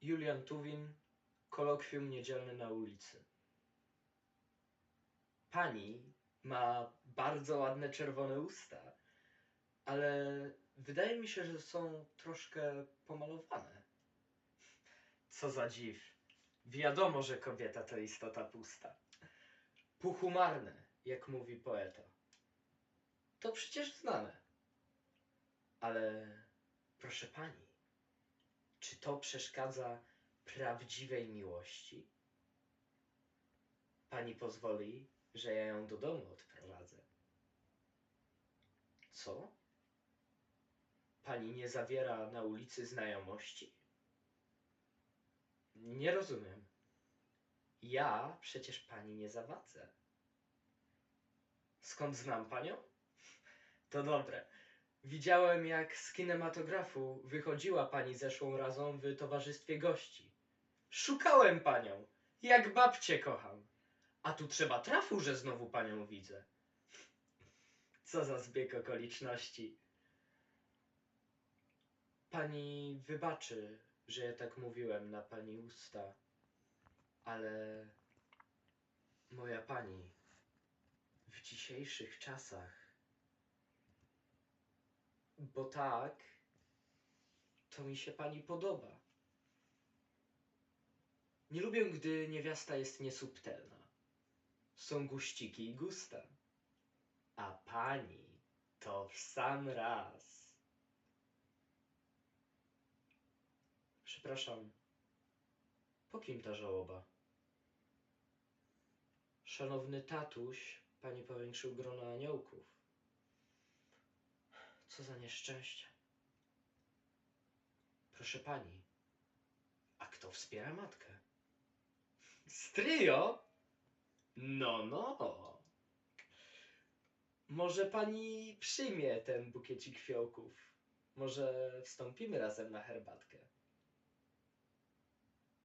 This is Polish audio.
Julian Tuwin, kolokwium niedzielne na ulicy. Pani ma bardzo ładne czerwone usta, ale wydaje mi się, że są troszkę pomalowane. Co za dziw. Wiadomo, że kobieta to istota pusta. Puchumarne, jak mówi poeta. To przecież znane. Ale proszę pani, czy to przeszkadza prawdziwej miłości? Pani pozwoli, że ja ją do domu odprowadzę. Co? Pani nie zawiera na ulicy znajomości? Nie rozumiem. Ja przecież pani nie zawadzę. Skąd znam panią? To dobre. Widziałem, jak z kinematografu wychodziła pani zeszłą razą w towarzystwie gości. Szukałem panią, jak babcię kocham. A tu trzeba trafu, że znowu panią widzę. Co za zbieg okoliczności. Pani wybaczy, że ja tak mówiłem na pani usta, ale moja pani w dzisiejszych czasach, bo tak, to mi się pani podoba. Nie lubię, gdy niewiasta jest niesubtelna. Są guściki i gusta. A pani to w sam raz. Przepraszam, po kim ta żałoba? Szanowny tatuś, pani powiększył grono aniołków. Co za nieszczęście. Proszę pani, a kto wspiera matkę? Stryjo? No, no. Może pani przyjmie ten bukiecik fiołków? Może wstąpimy razem na herbatkę?